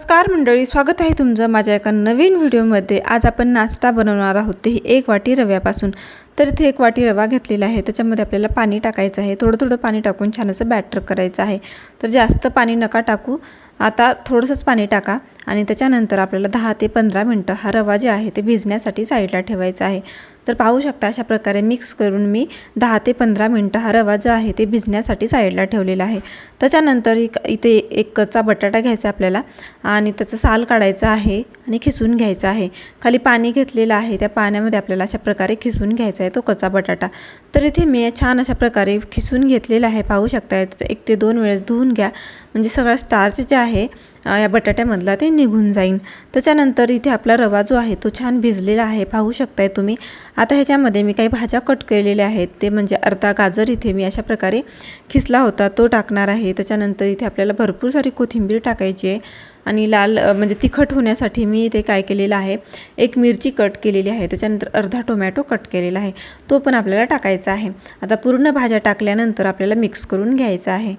नमस्कार मंडळी स्वागत आहे तुमचं माझ्या एका नवीन व्हिडिओमध्ये. आज आपण नाश्ता बनवणार आहोत. ते ही एक वाटी रव्यापासून. तर इथे एक वाटी रवा घेतलेला आहे. त्याच्यामध्ये आपल्याला पाणी टाकायचं आहे. थोडं थोडं पाणी टाकून छान असं बॅटर करायचं आहे. तर जास्त पाणी नका टाकू. आता थोडंसंच पाणी टाका आणि त्याच्यानंतर आपल्याला दहा ते पंधरा मिनटं हा रवा जे आहे ते भिजण्यासाठी साईडला ठेवायचा आहे. तर पाहू शकता अशा प्रकारे मिक्स करून मी दहा ते पंधरा मिनटं हा रवा जो आहे ते भिजण्यासाठी साईडला ठेवलेला आहे. त्याच्यानंतर एक इथे एक कच्चा बटाटा घ्यायचा आपल्याला आणि त्याचं साल काढायचं आहे. आणि खिसून घ्यायचं आहे. खाली पाणी घेतलेलं आहे. त्या पाण्यामध्ये आपल्याला अशा प्रकारे खिसून घ्यायचा आहे तो कच्चा बटाटा. तर इथे मी छान अशा प्रकारे खिसून घेतलेला आहे. पाहू शकता एक ते दोन वेळेस धुवून घ्या. म्हणजे सगळा स्टार्च जे आहे या बटाट्यामधला ते निघून जाईन. त्याच्यानंतर इथे आपला रवा जो आहे तो छान भिजलेला आहे. पाहू शकताय तुम्ही. आता ह्याच्यामध्ये मी काही भाज्या कट केलेल्या आहेत. ते म्हणजे अर्धा गाजर इथे मी अशा प्रकारे खिसला होता. तो टाकणार आहे. त्याच्यानंतर इथे आपल्याला भरपूर सारी कोथिंबीर टाकायची आहे. आणि लाल म्हणजे तिखट होण्यासाठी मी इथे काय केलेलं आहे? एक मिरची कट केलेली आहे. त्याच्यानंतर अर्धा टोमॅटो कट केलेला आहे. तो पण आपल्याला टाकायचा आहे. आता पूर्ण भाज्या टाकल्यानंतर आपल्याला मिक्स करून घ्यायचं आहे.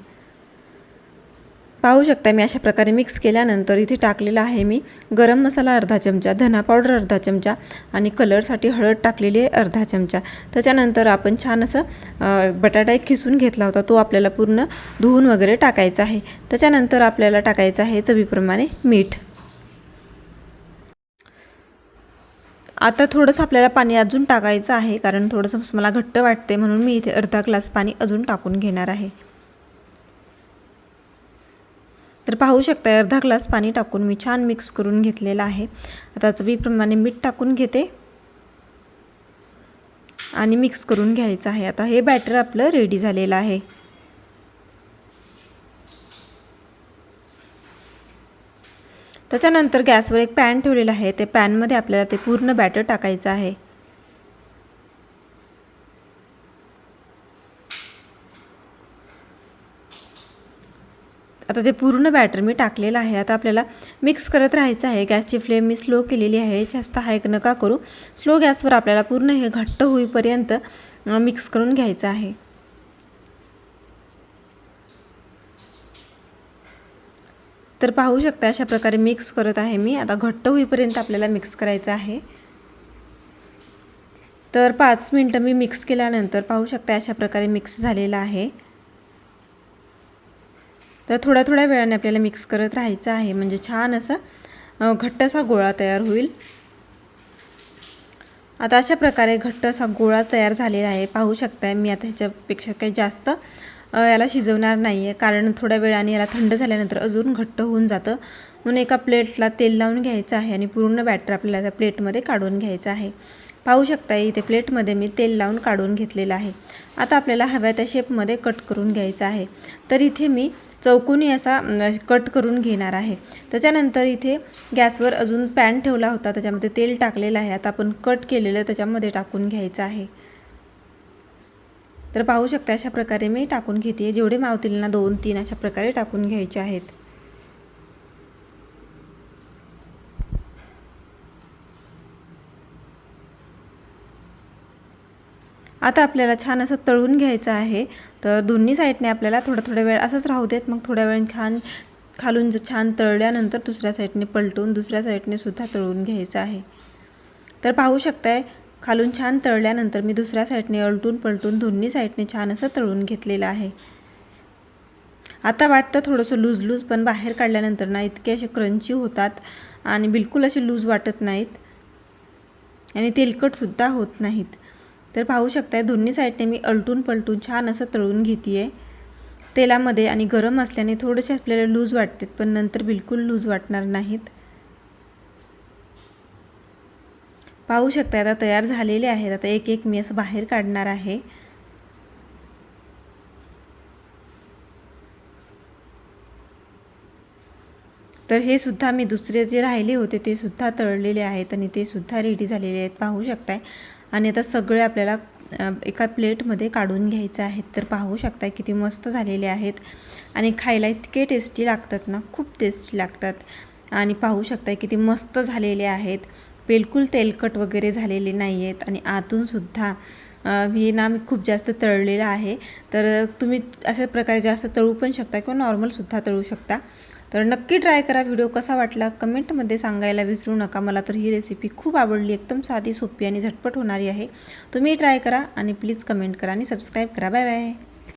पाहू शकता मी अशा प्रकारे मिक्स केल्यानंतर इथे टाकलेला आहे मी गरम मसाला अर्धा चमचा धना पावडर अर्धा चमचा आणि कलरसाठी हळद टाकलेली आहे अर्धा चमचा. त्याच्यानंतर आपण छान असं बटाटा एक खिसून घेतला होता तो आपल्याला पूर्ण धुवून वगैरे टाकायचा आहे. त्याच्यानंतर आपल्याला टाकायचं आहे चवीप्रमाणे मीठ. आता थोडंसं आपल्याला पाणी अजून टाकायचं आहे कारण थोडंसं मला घट्ट वाटते म्हणून मी इथे अर्धा ग्लास पाणी अजून टाकून घेणार आहे. तर पाहू शकता अर्धा ग्लास पाणी टाकून मी छान मिक्स करून घेतलेलं आहे. आता चवीप्रमाणे मीठ टाकून घेते. आणि मिक्स करून घ्यायचं आहे. आता हे बॅटर आपलं रेडी झालेलं आहे. त्याच्यानंतर गॅसवर एक पॅन ठेवलेला आहे. ते पॅनमध्ये आपल्याला ते पूर्ण बॅटर टाकायचं आहे. आता ते पूर्ण बॅटर मी टाकलेलं आहे. आता आपल्याला मिक्स करत राहायचं आहे. गॅसची फ्लेम मी स्लो केलेली आहे. जास्त हायक नका करू. स्लो गॅसवर आपल्याला पूर्ण हे घट्ट होईपर्यंत मिक्स करून घ्यायचं आहे. तर पाहू शकता अशा प्रकारे मिक्स करत आहे मी. आता घट्ट होईपर्यंत आपल्याला मिक्स करायचं आहे. तर पाच मिनटं मी मिक्स केल्यानंतर पाहू शकता अशा प्रकारे मिक्स झालेलं आहे. तर थोड्या थोड्या वेळाने आपल्याला मिक्स करत राहायचं आहे. म्हणजे छान असा घट्ट असा गोळा तयार होईल. आता अशा प्रकारे घट्ट असा गोळा तयार झालेला आहे. पाहू शकताय मी आता ह्याच्यापेक्षा काही जास्त याला शिजवणार नाही आहे कारण थोड्या वेळाने याला थंड झाल्यानंतर अजून घट्ट होऊन जातं. म्हणून एका प्लेटला तेल लावून घ्यायचं आहे आणि पूर्ण बॅटर आपल्याला त्या प्लेटमध्ये काढून घ्यायचं आहे. पाहू शकता इथे प्लेटमध्ये मी तेल लावून काढून घेतलेलं आहे. आता आपल्याला हव्या त्या शेपमध्ये कट करून घ्यायचं आहे. तर इथे मी चौकोनी असा कट करून घेणार आहे. त्याच्यानंतर इथे गॅसवर अजून पॅन ठेवला होता त्याच्यामध्ये तेल टाकलेलं आहे. आता आपण कट केलेलं त्याच्यामध्ये टाकून घ्यायचं आहे. तर पाहू शकता अशा प्रकारे मी टाकून घेते. जेवढे मावतील ना दोन तीन अशा प्रकारे टाकून घ्यायचे आहेत. आता आपल्याला छान असं तळून घ्यायचं आहे. तर दोन्ही साईडने आपल्याला थोडा थोडा वेळ असंच राहू देत. मग थोड्या वेळ छान खालून जर छान तळल्यानंतर दुसऱ्या साईडने पलटून दुसऱ्या साईडने सुद्धा तळून घ्यायचं आहे. तर पाहू शकताय खालून छान तळल्यानंतर मी दुसऱ्या साईडने अलटून पलटून दोन्ही साईडने छान असं तळून घेतलेलं आहे. आता वाटतं थोडंसं लूज लूज पण बाहेर काढल्यानंतर ना इतके असे क्रंची होतात आणि बिलकुल असे लूज वाटत नाहीत. आणि तेलकटसुद्धा होत नाहीत. तर पाहू शकताय दोन्ही साईडने मी अलटून पलटून छान असं तळून घेते आहे तेलामध्ये आणि गरम असल्याने थोडेसे आपल्याला लूज वाटतात पण नंतर बिलकुल लूज वाटणार नाहीत. पाहू शकता आता तयार झालेले आहेत. आता एक एक मी असं बाहेर काढणार आहे. तर हे सुद्धा मी दुसरे जे राहिले होते ते सुद्धा तळलेले आहेत आणि ते सुद्धा रेडी झालेले आहेत. पाहू शकताय. आणि आता सगळे आपल्याला एका प्लेटमध्ये काढून घ्यायचे आहेत. तर पाहू शकता किती मस्त झालेले आहेत. आणि खायला इतके टेस्टी लागतात ना खूप टेस्टी लागतात. आणि पाहू शकता किती मस्त झालेले आहेत. बिलकुल तेलकट वगैरे झालेले नाही आहेत आणि आतूनसुद्धा हे ना मी खूप जास्त तळलेलं आहे. तर तुम्ही अशा प्रकारे जास्त तळू पण शकता किंवा नॉर्मलसुद्धा तळू शकता. तर नक्की ट्राय करा. व्हिडिओ कसा वाटला कमेंटमध्ये सांगायला विसरू नका. मला तर ही रेसिपी खूप आवडली. एकदम साधी सोपी आणि झटपट होणारी आहे. तुम्ही ट्राय करा आणि प्लीज कमेंट करा आणि सबस्क्राईब करा. Bye bye